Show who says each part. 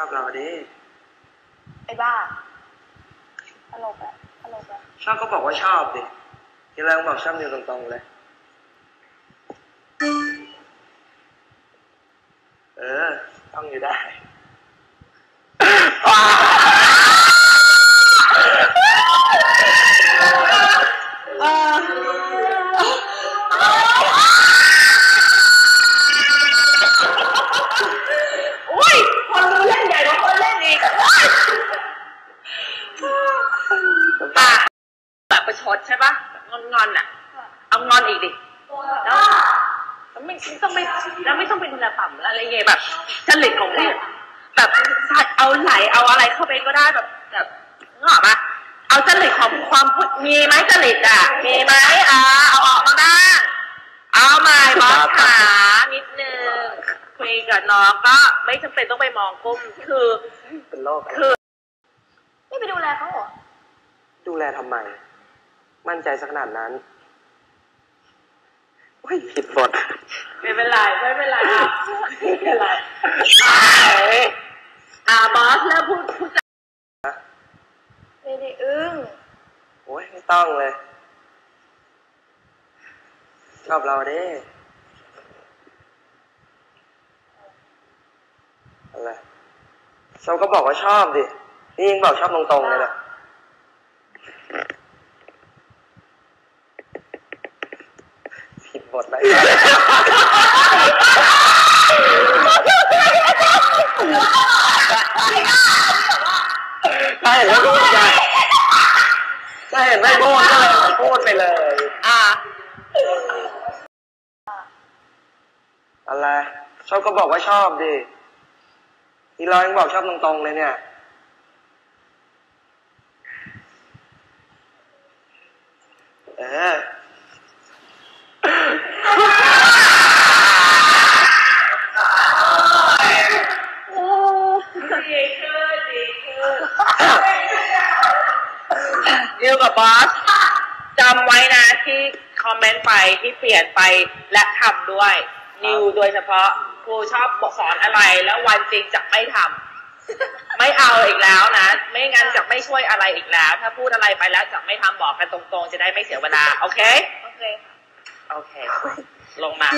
Speaker 1: อบเราดิ
Speaker 2: ไอ้บ้าตลกอะตลกอะ
Speaker 1: ชอบก็บอกว่าชอบดิทีแรกบอกชอบนิวตรงๆเลย เออ ต้องอยู่ได้
Speaker 3: ชดใช่ปะงอนงอนๆอะ เอางอนอีกดิแล้วแล้วไม่ไม่ต้องไม่แล้วไม่ต้องเป็นระต่ำอะไรเงี้ยแบบจริตของพี่แบบเอาไหลเอาอะไรเข้าไปก็ได้แบบแบบนึกออกปะเอาจริตของความพูดมีไหมจริตอะ มีไหมอ่าเอาออกมาบ้างเอาใหม่บอสขานิดนึงคุยกับน้องก็ไม่จำเป็นต้องไปมองก้มคือ
Speaker 1: เป็นโรคอะไร
Speaker 3: คือ
Speaker 2: ไม่ไปดูแลเขาเหรอ
Speaker 1: ดูแลทำไม มั่นใจสักขนาดนั้นเฮ้ยผิดบท
Speaker 3: ไม่เป็นไรไม่เป็นไรอะไม่เป็นไรอ่าบอสเริ่มพูดพูดจา
Speaker 2: ไม่ได้อึ้ง
Speaker 1: โอ้ยไม่ต้องเลยชอบเราดิอะไรชอบก็บอกว่าชอบดิ นี่ยิงบอกชอบตรงๆเลยแหละผิดบทเลยใช่เห็นไม่พูดไงใช่เห็นไม่พูดก็เลยพูดไปเลย
Speaker 3: อ่า
Speaker 1: อะไร ชอบก็บอกว่าชอบดิทีเรายังบอกชอบตรงๆเลยเนี่ยเออ
Speaker 3: นิวกับบอสจำไว้นะที่คอมเมนต์ไปที่เปลี่ยนไปและทำด้วย นิวโดยเฉพาะครูชอบบอกสอนอะไรแล้ววันจริงจะไม่ทำไม่เอาอีกแล้วนะ ไม่งั้นจะไม่ช่วยอะไรอีกแล้ว ถ้าพูดอะไรไปแล้วจะไม่ทำบอกกันตรงๆ จะได้ไม่เสียเวลา โอเค
Speaker 2: โอเค
Speaker 3: โอเค ลงมา